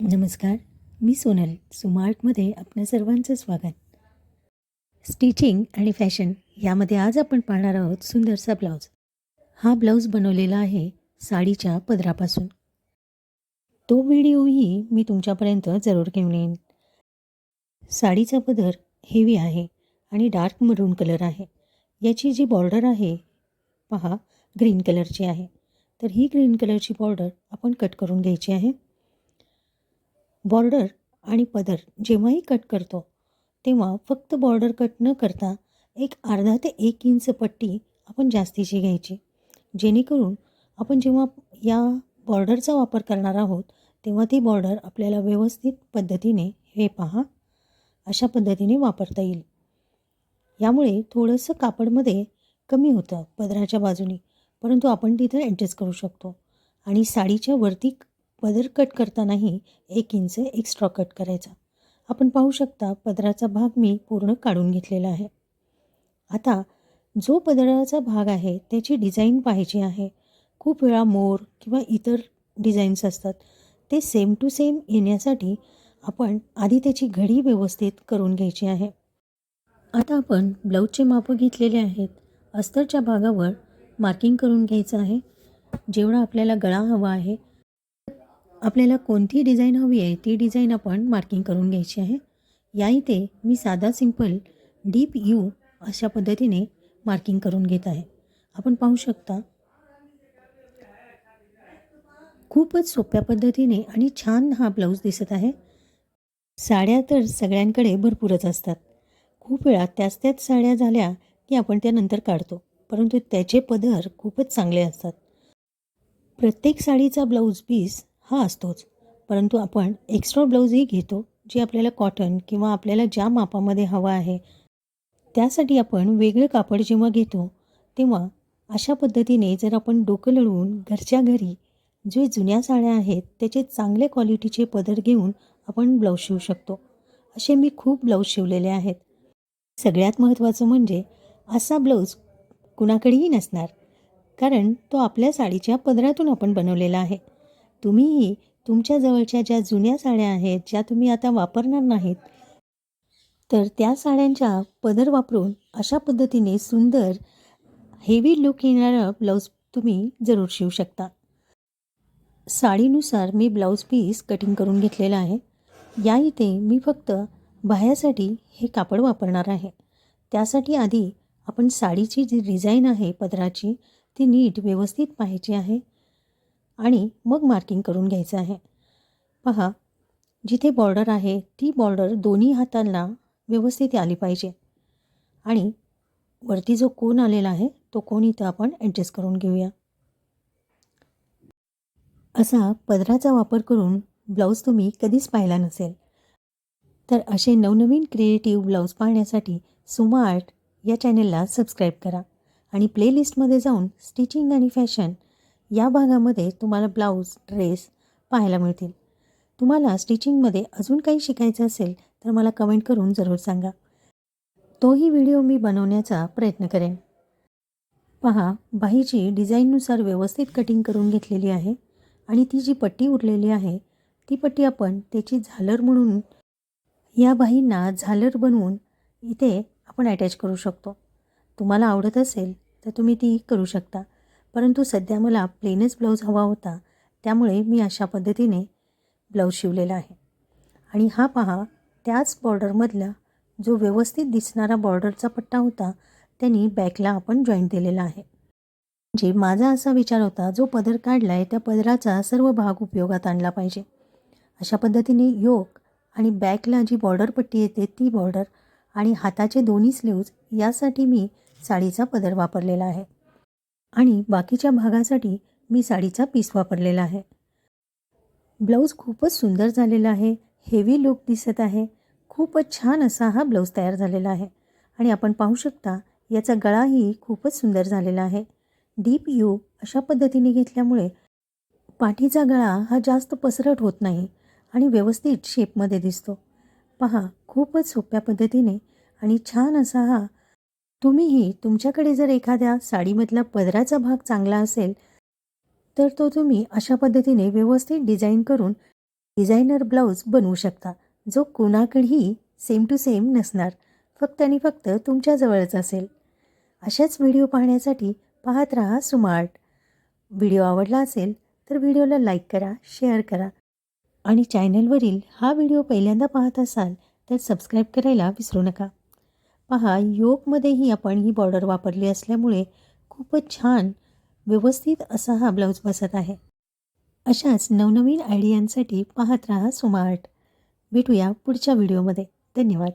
नमस्कार मी सोनल सुमार्टमध्ये आपल्या सर्वांचं स्वागत. स्टिचिंग आणि फॅशन यामध्ये आज आपण पाहणार आहोत सुंदरसा ब्लाऊज. हा ब्लाऊज बनवलेला आहे साडीच्या पदरापासून. तो व्हिडिओही मी तुमच्यापर्यंत जरूर घेऊन येईन. साडीचा पदर हेवी आहे आणि डार्क मरून कलर आहे. याची जी बॉर्डर आहे पहा ग्रीन कलरची आहे. तर ही ग्रीन कलरची बॉर्डर आपण कट करून घ्यायची आहे. बॉर्डर आणि पदर जेव्हाही कट करतो तेव्हा फक्त बॉर्डर कट न करता एक अर्धा ते एक इंच पट्टी आपण जास्तीची घ्यायची. जेणेकरून आपण जेव्हा या बॉर्डरचा वापर करणार आहोत तेव्हा ती बॉर्डर आपल्याला व्यवस्थित पद्धतीने हे पहा अशा पद्धतीने वापरता येईल. यामुळे थोडंसं कापडमध्ये कमी होतं पदराच्या बाजूने परंतु आपण तिथं ॲडजस्ट करू शकतो. आणि साडीच्या वरती पदर कट करतानाही एक इंच एक्स्ट्रा कट करायचा. आपण पाहू शकता पदराचा भाग मी पूर्ण काढून घेतलेला आहे. आता जो पदराचा भाग आहे त्याची डिझाईन पाहिजे आहे. खूप वेळा मोर किंवा इतर डिझाईन्स असतात. ते सेम टू सेम येण्यासाठी आपण आधी त्याची घडी व्यवस्थित करून घ्यायची आहे. आता आपण ब्लाऊजचे मापं घेतलेले आहेत. अस्तरच्या भागावर मार्किंग करून घ्यायचं आहे. जेवढा आपल्याला गळा हवा आहे आपल्याला कोणती डिझाईन हवी आहे ती डिझाईन आपण मार्किंग करून घ्यायची आहे. या इथे मी साधा सिंपल डीप यू अशा पद्धतीने मार्किंग करून घेत आहे. आपण पाहू शकता खूपच सोप्या पद्धतीने आणि छान हा ब्लाऊज दिसत आहे. साड्या तर सगळ्यांकडे भरपूरच असतात. खूप वेळा त्याच त्याच साड्या झाल्या की आपण त्या नंतर काढतो परंतु त्याचे पदर खूपच चांगले असतात. प्रत्येक साडीचा ब्लाऊज पीस हा असतोच. परंतु आपण एक्स्ट्रा ब्लाऊजही घेतो जे आपल्याला कॉटन किंवा आपल्याला ज्या मापामध्ये हवं आहे त्यासाठी आपण वेगळं कापड जेव्हा घेतो तेव्हा अशा पद्धतीने जर आपण डोकं लढवून घरच्या घरी जे जुन्या साड्या आहेत त्याचे चांगल्या क्वालिटीचे पदर घेऊन आपण ब्लाऊज शिवू शकतो. असे मी खूप ब्लाऊज शिवलेले आहेत. सगळ्यात महत्त्वाचं म्हणजे असा ब्लाऊज कुणाकडेही नसणार कारण तो आपल्या साडीच्या पदरातून आपण बनवलेला आहे. तुम्हीही तुमच्या जवळच्या ज्या जुन्या साड्या आहेत ज्या तुम्ही आता वापरणार नाहीत तर त्या साड्यांच्या पदर वापरून अशा पद्धतीने सुंदर हेवी लुक येणारं ब्लाऊज तुम्ही जरूर शिवू शकता. साडीनुसार मी ब्लाऊज पीस कटिंग करून घेतलेला आहे. या इथे मी फक्त बाह्यासाठी हे कापड वापरणार आहे. त्यासाठी आधी आपण साडीची जी डिझाईन आहे पदराची ती नीट व्यवस्थित पाहायची आहे. आणि मग मार्किंग करून घ्यायचं आहे. पहा जिथे बॉर्डर आहे ती बॉर्डर दोन्ही हातांना व्यवस्थित आली पाहिजे. आणि वरती जो कोण आलेला आहे तो कोण इथं आपण ॲडजस्ट करून घेऊया. असा पदराचा वापर करून ब्लाऊज तुम्ही कधीच पाहिला नसेल. तर असे नवनवीन क्रिएटिव्ह ब्लाऊज पाहण्यासाठी सुमा आर्ट या चॅनेलला सबस्क्राईब करा. आणि प्लेलिस्टमध्ये जाऊन स्टिचिंग आणि फॅशन या भागामध्ये तुम्हाला ब्लाऊज ड्रेस पाहायला मिळतील. तुम्हाला स्टिचिंगमध्ये अजून काही शिकायचं असेल तर मला कमेंट करून जरूर सांगा. तोही व्हिडिओ मी बनवण्याचा प्रयत्न करेन. पहा बाहीची डिझाईननुसार व्यवस्थित कटिंग करून घेतलेली आहे आणि ती जी पट्टी उरलेली आहे ती पट्टी आपण त्याची झालर म्हणून या बाहींना झालर बनवून इथे आपण अटॅच करू शकतो. तुम्हाला आवडत असेल तर तुम्ही ती करू शकता. परंतु सध्या मला प्लेनच ब्लाऊज हवा होता त्यामुळे मी अशा पद्धतीने ब्लाऊज शिवलेला आहे. आणि हा पहा त्याच बॉर्डरमधला जो व्यवस्थित दिसणारा बॉर्डरचा पट्टा होता त्यांनी बॅकला आपण जॉईंट दिलेला आहे. म्हणजे माझा असा विचार होता जो पदर काढला आहे त्या पदराचा सर्व भाग उपयोगात आणला पाहिजे. अशा पद्धतीने योग आणि बॅकला जी बॉर्डर पट्टी येते ती बॉर्डर आणि हाताचे दोन्ही स्लीव्ज यासाठी मी साडीचा पदर वापरलेला आहे. आणि बाकीच्या भागासाठी मी साडीचा पीस वापरलेला आहे. ब्लाऊज खूपच सुंदर झालेला आहे. हेवी लुक दिसत आहे. खूपच छान असा हा ब्लाऊज तयार झालेला आहे. आणि आपण पाहू शकता याचा गळाही खूपच सुंदर झालेला आहे. डीप यू अशा पद्धतीने घेतल्यामुळे पाठीचा गळा हा जास्त पसरट होत नाही आणि व्यवस्थित शेपमध्ये दिसतो. पहा खूपच सोप्या पद्धतीने आणि छान असा हा तुम्हीही तुमच्याकडे जर एखाद्या साडीमधला पदराचा भाग चांगला असेल तर तो तुम्ही अशा पद्धतीने व्यवस्थित डिझाईन करून डिझायनर ब्लाऊज बनवू शकता जो कोणाकडेही सेम टू सेम नसणार फक्त आणि फक्त तुमच्याजवळच असेल. अशाच व्हिडिओ पाहण्यासाठी पाहत रहा सुमार्ट. व्हिडिओ आवडला असेल तर व्हिडिओला लाईक करा शेअर करा आणि चॅनलवरील हा व्हिडिओ पहिल्यांदा पाहत असाल तर सबस्क्राईब करायला विसरू नका. पहा योगमध्येही आपण ही बॉर्डर वापरली असल्यामुळे खूपच छान व्यवस्थित असा हा ब्लाऊज बसत आहे. अशाच नवनवीन आयडियांसाठी पाहत राहा सुमार्ट. भेटूया पुढच्या व्हिडिओमध्ये धन्यवाद.